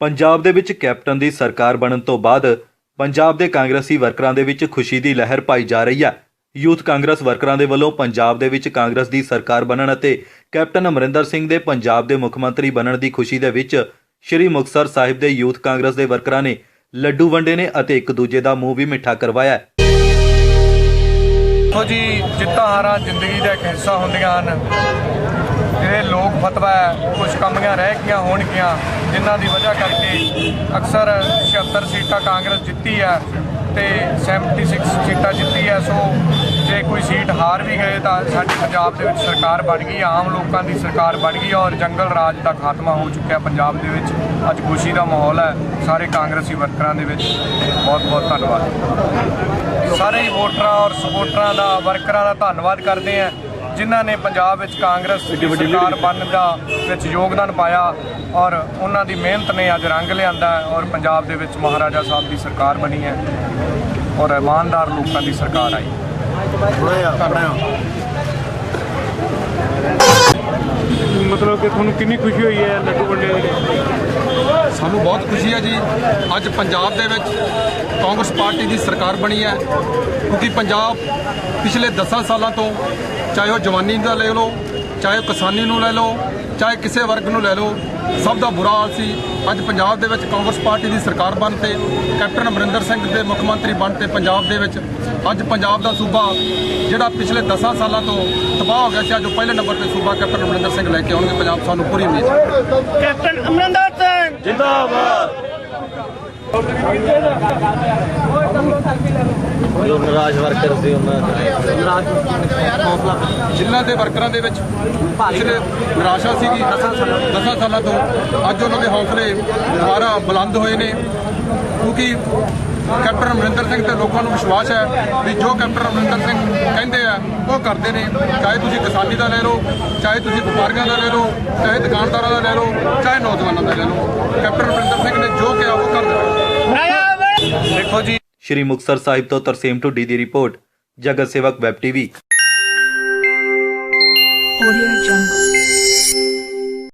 ਪੰਜਾਬ ਦੇ ਵਿੱਚ ਕੈਪਟਨ ਦੀ ਸਰਕਾਰ ਬਣਨ ਤੋਂ ਬਾਅਦ ਪੰਜਾਬ ਦੇ ਕਾਂਗਰਸੀ ਵਰਕਰਾਂ ਦੇ ਵਿੱਚ ਖੁਸ਼ੀ ਦੀ ਲਹਿਰ ਪਾਈ ਜਾ ਰਹੀ ਹੈ। ਯੂਥ ਕਾਂਗਰਸ ਵਰਕਰਾਂ ਦੇ ਵੱਲੋਂ ਪੰਜਾਬ ਦੇ ਵਿੱਚ ਕਾਂਗਰਸ ਦੀ ਸਰਕਾਰ ਬਣਨ ਅਤੇ ਕੈਪਟਨ ਅਮਰਿੰਦਰ ਸਿੰਘ ਦੇ ਪੰਜਾਬ ਦੇ ਮੁੱਖ ਮੰਤਰੀ ਬਣਨ ਦੀ ਖੁਸ਼ੀ ਦੇ ਵਿੱਚ ਸ਼੍ਰੀ ਮੁਕਤਸਰ ਸਾਹਿਬ ਦੇ ਯੂਥ ਕਾਂਗਰਸ ਦੇ ਵਰਕਰਾਂ ਨੇ ਲੱਡੂ ਵੰਡੇ ਨੇ ਅਤੇ ਇੱਕ ਦੂਜੇ ਦਾ ਮੂੰਹ ਵੀ ਮਿੱਠਾ ਕਰਵਾਇਆ ਦੇਖੋ ਜੀ, ਜਿੱਤਾਂ ਹਾਰਾਂ ਜ਼ਿੰਦਗੀ ਦਾ ਇੱਕ ਹਿੱਸਾ ਹੁੰਦੀਆਂ ਹਨ। ਜਿਹੜੇ ਲੋਕ ਫਤਵਾ ਹੈ ਕੁਝ ਕਮੀਆਂ ਰਹਿ ਗਈਆਂ ਹੋਣਗੀਆਂ, ਜਿਨ੍ਹਾਂ ਦੀ ਵਜ੍ਹਾ ਕਰਕੇ ਅਕਸਰ 76 ਸੀਟਾਂ ਕਾਂਗਰਸ ਜਿੱਤੀ ਹੈ ਤੇ 76 ਸੀਟਾਂ ਜਿੱਤੀ ਹੈ, ਸੋ ਜੇ ਕੋਈ ਸੀਟ ਹਾਰ ਵੀ ਗਏ ਤਾਂ ਸਾਡੀ ਪੰਜਾਬ ਦੇ ਵਿੱਚ ਸਰਕਾਰ ਬਣ ਗਈ, ਆਮ ਲੋਕਾਂ ਦੀ ਸਰਕਾਰ ਬਣ ਗਈ ਔਰ ਜੰਗਲ ਰਾਜ ਦਾ ਖਾਤਮਾ ਹੋ ਚੁੱਕਿਆ ਪੰਜਾਬ ਦੇ ਵਿੱਚ। ਅੱਜ ਖੁਸ਼ੀ ਦਾ ਮਾਹੌਲ ਹੈ, ਸਾਰੇ ਕਾਂਗਰਸੀ ਵਰਕਰਾਂ ਦੇ ਵਿੱਚ। ਬਹੁਤ ਬਹੁਤ ਧੰਨਵਾਦ। ਸਾਰੇ ਹੀ ਵੋਟਰਾਂ ਔਰ ਸਪੋਰਟਰਾਂ ਦਾ, ਵਰਕਰਾਂ ਦਾ ਧੰਨਵਾਦ ਕਰਦੇ ਆ ਜਿਨ੍ਹਾਂ ਨੇ ਪੰਜਾਬ ਵਿੱਚ ਕਾਂਗਰਸ ਦੀ ਸਰਕਾਰ ਬਣਨ ਦਾ ਵਿੱਚ ਯੋਗਦਾਨ ਪਾਇਆ ਔਰ ਉਹਨਾਂ ਦੀ ਮਿਹਨਤ ਨੇ ਅੱਜ ਰੰਗ ਲਿਆਂਦਾ ਹੈ ਔਰ ਪੰਜਾਬ ਦੇ ਵਿੱਚ ਮਹਾਰਾਜਾ ਸਾਹਿਬ ਦੀ ਸਰਕਾਰ ਬਣੀ ਹੈ ਔਰ ਇਮਾਨਦਾਰ ਲੋਕਾਂ ਦੀ ਸਰਕਾਰ ਆਈ। ਮਤਲਬ ਕਿ ਤੁਹਾਨੂੰ ਕਿੰਨੀ ਖੁਸ਼ੀ ਹੋਈ ਹੈ ਲੱਡੂ ਵੰਡੇ ਦੇ? ਸਾਨੂੰ ਬਹੁਤ ਖੁਸ਼ੀ ਹੈ ਜੀ। ਅੱਜ ਪੰਜਾਬ ਦੇ ਵਿੱਚ ਕਾਂਗਰਸ ਪਾਰਟੀ ਦੀ ਸਰਕਾਰ ਬਣੀ ਹੈ। ਕਿਉਂਕਿ ਪੰਜਾਬ ਪਿਛਲੇ 10 ਸਾਲਾਂ ਤੋਂ ਚਾਹੇ ਉਹ ਜਵਾਨੀ ਦਾ ਲੈ ਲਓ, ਚਾਹੇ ਉਹ ਕਿਸਾਨੀ ਨੂੰ ਲੈ ਲਓ, ਚਾਹੇ ਕਿਸੇ ਵਰਗ ਨੂੰ ਲੈ ਲਓ, ਸਭ ਦਾ ਬੁਰਾ ਹਾਲ ਸੀ। ਅੱਜ ਪੰਜਾਬ ਦੇ ਵਿੱਚ ਕਾਂਗਰਸ ਪਾਰਟੀ ਦੀ ਸਰਕਾਰ ਬਣ ਤੇ, ਕੈਪਟਨ ਅਮਰਿੰਦਰ ਸਿੰਘ ਦੇ ਮੁੱਖ ਮੰਤਰੀ ਬਣ ਤੇ ਪੰਜਾਬ ਦੇ ਵਿੱਚ ਅੱਜ ਪੰਜਾਬ ਦਾ ਸੂਬਾ, ਜਿਹੜਾ ਪਿਛਲੇ 10 ਸਾਲਾਂ ਤੋਂ ਤਬਾਹ ਹੋ ਗਿਆ ਸੀ, ਅੱਜ ਉਹ ਪਹਿਲੇ ਨੰਬਰ ਤੇ ਸੂਬਾ ਕੈਪਟਨ ਅਮਰਿੰਦਰ ਸਿੰਘ ਲੈ ਕੇ ਆਉਣਗੇ ਪੰਜਾਬ। ਸਾਨੂੰ ਪੂਰੀ ਉਮੀਦ ਹੈ। ਕੈਪਟਨ ਅਮਰਿੰਦਰ ਜੋ ਨਿਰਾਸ਼ ਵਰਕਰ ਸੀ ਉਹਨਾਂ ਦਾ। ਜਿਨ੍ਹਾਂ ਦੇ ਵਰਕਰਾਂ ਦੇ ਵਿੱਚ ਪਿਛਲੇ ਨਿਰਾਸ਼ਾ ਸੀਗੀ 10 ਸਾਲਾਂ ਤੋਂ ਅੱਜ ਉਹਨਾਂ ਦੇ ਹੌਸਲੇ ਦੁਬਾਰਾ ਬੁਲੰਦ ਹੋਏ ਨੇ। ਕਿਉਂਕਿ ਕੈਪਟਨ ਅਮਰਿੰਦਰ ਸਿੰਘ ਤੇ ਲੋਕਾਂ ਨੂੰ ਵਿਸ਼ਵਾਸ ਹੈ ਵੀ ਜੋ ਕੈਪਟਨ ਅਮਰਿੰਦਰ ਸਿੰਘ ਕਹਿੰਦੇ ਆ, ਉਹ ਕਰਦੇ ਨੇ। ਚਾਹੇ ਤੁਸੀਂ ਕਿਸਾਨੀ ਦਾ ਲੈ ਲਓ, ਚਾਹੇ ਤੁਸੀਂ ਵਪਾਰੀਆਂ ਦਾ ਲੈ ਲਓ, ਚਾਹੇ ਦੁਕਾਨਦਾਰਾਂ ਦਾ ਲੈ ਲਓ, ਚਾਹੇ ਨੌਜਵਾਨਾਂ ਦਾ ਲੈ ਲਓ। ਕੈਪਟਨ ਅਮਰਿੰਦਰ ਸਿੰਘ ਨੇ ਜੋ ਕਿਹਾ, ਉਹ ਕਰ ਦਿੱਤਾ ਦੇਖੋ ਜੀ ਸ਼੍ਰੀ ਮੁਕਤਸਰ ਸਾਹਿਬ ਤੋਂ ਤਰਸੇਮ ਢੁੱਡੀ ਦੀ ਰਿਪੋਰਟ ਜਗਤ ਸੇਵਕ ਵੈਬ ਟੀਵੀ Audio Jungle.